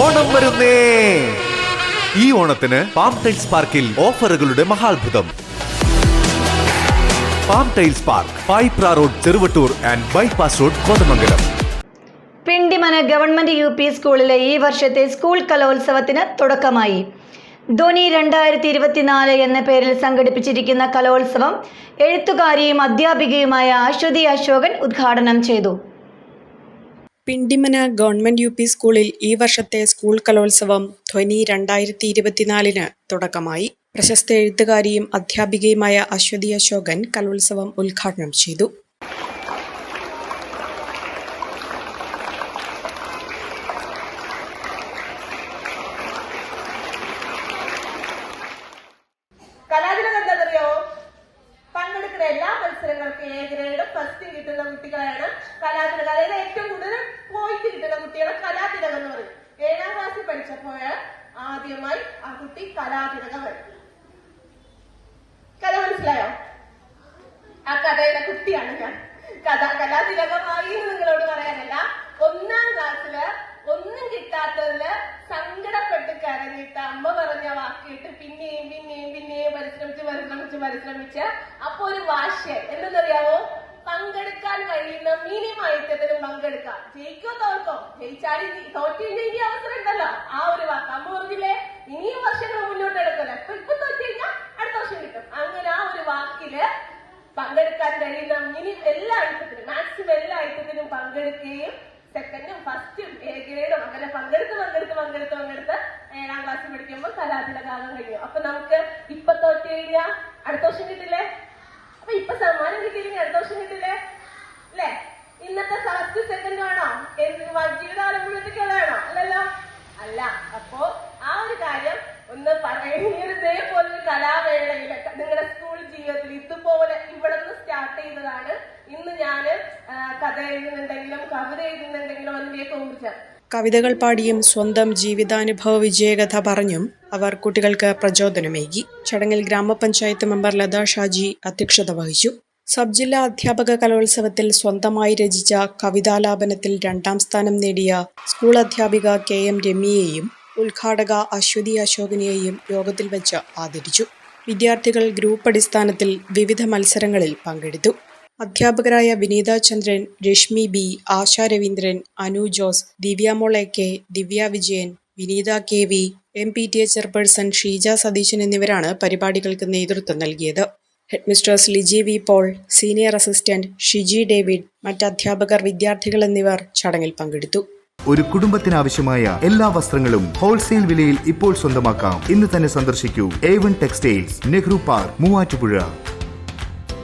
ഓണം വരുന്നേ. ഈ ഓണത്തിന് പാം ടൈൽസ് പാർക്കിൽ ഓഫറുകളുടെ മഹാത്ഭുതം. Palm tiles park Payipra road Cheruvattoor and bypass road Kothamangalam Pindimana government U P സ്കൂളിലെ ഈ വർഷത്തെ സ്കൂൾ കലോത്സവത്തിന് തുടക്കമായി. ധോനി രണ്ടായിരത്തി ഇരുപത്തിനാല് എന്ന പേരിൽ സംഘടിപ്പിച്ചിരിക്കുന്ന കലോത്സവം എഴുത്തുകാരിയും അധ്യാപികയുമായ അശ്വതി അശോകൻ ഉദ്ഘാടനം ചെയ്തു. പിണ്ടിമന ഗവൺമെന്റ് യു പി സ്കൂളിൽ ഈ വർഷത്തെ സ്കൂൾ കലോത്സവം ധ്വനി രണ്ടായിരത്തി ഇരുപത്തിനാലിന് തുടക്കമായി. പ്രശസ്ത എഴുത്തുകാരിയും അധ്യാപികയുമായ അശ്വതി അശോകൻ കലോത്സവം ഉദ്ഘാടനം ചെയ്തു. എല്ലാ മത്സരങ്ങൾക്കും എ ഗ്രേഡ് ഫസ്റ്റ് കിട്ടുന്ന കുട്ടികളാണ് കലാതിലകം. അതായത് ഏറ്റവും കൂടുതൽ പോയിന്റ് കിട്ടുന്ന കുട്ടികളെ കലാതിലകം എന്ന് പറയും. ഏഴാം ക്ലാസ്സിൽ പഠിച്ചപ്പോൾ ആദ്യമായി ആ കുട്ടി കലാതിലകം വരും. കഥ മനസ്സിലായോ? ആ കഥയുടെ കുട്ടിയാണ് ഞാൻ. കഥ കലാതിലകമായി എന്ന് നിങ്ങളോട് പറയാനല്ല ഒന്നാം ക്ലാസ്സിൽ ഒന്നും കിട്ടാത്തതിൽ സങ്കടപ്പെട്ട് കരഞ്ഞിട്ട് അമ്മ പറഞ്ഞ വാക്കിയിട്ട് പിന്നെയും പിന്നെയും പിന്നെയും പരിശ്രമിച്ച് പരിശ്രമിച്ച് പരിശ്രമിച്ച് അപ്പൊ ഒരു വാശിയായി എന്തെന്നറിയാവോ? പങ്കെടുക്കാൻ കഴിയുന്ന മിനിമം പങ്കെടുക്കാം. ജയിക്കോ തോൽക്കോ? ജയിച്ചാലും ഇനി അവസരം ഉണ്ടല്ലോ. ആ ഒരു വാക്ക് അമ്മ പറഞ്ഞില്ലേ? ഇനിയും വർഷങ്ങൾ മുന്നോട്ട് എടുക്കല്ലോ അപ്പൊ ഇപ്പൊ തോറ്റി കഴിഞ്ഞാൽ അടുത്ത വർഷം കിട്ടും. അങ്ങനെ ആ ഒരു വാക്കിൽ പങ്കെടുക്കാൻ കഴിയുന്ന മിനി എല്ലാ ഐറ്റത്തിനും മാക്സിമം എല്ലാ ഐറ്റത്തിനും പങ്കെടുക്കുകയും സെക്കൻഡും ഫസ്റ്റും എ ഗ്രേഡും അങ്ങനെ പങ്കെടുത്ത് പങ്കെടുത്ത് പങ്കെടുത്ത് ക്ലാസ്സിൽ പഠിക്കുമ്പോൾ കലാതിലകാകാൻ കഴിയും. അപ്പൊ നമുക്ക് ഇപ്പൊ തോറ്റ് കഴിഞ്ഞാൽ അടുത്ത വർഷം കിട്ടില്ലേ? അപ്പൊ ഇപ്പൊ സമ്മാനം കിട്ടിയില്ലെങ്കിൽ അടുത്ത വർഷം കിട്ടില്ലേ? അല്ലേ? ഇന്നത്തെ ഫസ്റ്റ് സെക്കൻഡ് ആണോ? ജീവിതകാലം മുഴുവത്തേക്കുള്ളതാണോ അല്ലല്ലോ? അല്ല. അപ്പോ ആ ഒരു കാര്യം ഒന്ന് പറയുന്നത് ഇതേപോലെ ഒരു കലാവേളയിൽ നിങ്ങളുടെ സ്കൂൾ ജീവിതത്തിൽ ഇതുപോലെ ഇവിടെ നിന്ന് സ്റ്റാർട്ട് ചെയ്തതാണ്. ഇന്ന് ഞാൻ കഥ എഴുതുന്നുണ്ടെങ്കിലും കവിത എഴുതുന്നുണ്ടെങ്കിലും അതിന്റെയൊക്കെ ഊർജം കവിതകൾ പാടിയും സ്വന്തം ജീവിതാനുഭവ വിജയകഥ പറഞ്ഞും അവർ കുട്ടികൾക്ക് പ്രചോദനമേകി. ചടങ്ങിൽ ഗ്രാമപഞ്ചായത്ത് മെമ്പർ ലത ഷാജി അധ്യക്ഷത വഹിച്ചു. സബ് ജില്ലാ അധ്യാപക കലോത്സവത്തിൽ സ്വന്തമായി രചിച്ച കവിതാലാപനത്തിൽ രണ്ടാം സ്ഥാനം നേടിയ സ്കൂൾ അധ്യാപിക കെ എം രമ്യയെയും ഉദ്ഘാടക അശ്വതി അശോകനെയും യോഗത്തിൽ വെച്ച് ആദരിച്ചു. വിദ്യാർത്ഥികൾ ഗ്രൂപ്പ് അടിസ്ഥാനത്തിൽ വിവിധ മത്സരങ്ങളിൽ പങ്കെടുത്തു. അധ്യാപകരായ Vineetha Chandran Reshmi B Asha Raveendran Anu Jose Divyamol A K Divya Vijayan Vineetha K V M P T A chairperson Sheeja Satheesan എന്നിവരാണ് പരിപാടികൾക്ക് നേതൃത്വം നൽകിയത്. Headmistress Liji V Paul senior assistant Shiji David മറ്റ് അധ്യാപകർ വിദ്യാർത്ഥികൾ എന്നിവർ ചടങ്ങിൽ പങ്കെടുത്തു. ഒരു കുടുംബത്തിനാവശ്യമായ എല്ലാ വസ്ത്രങ്ങളും ഹോൾസെയിൽ വിലയിൽ ഇപ്പോൾ സ്വന്തമാക്കാം. ഇന്ന് തന്നെ സന്ദർശിക്കൂ. A one textiles Nehru park Muvattupuzha.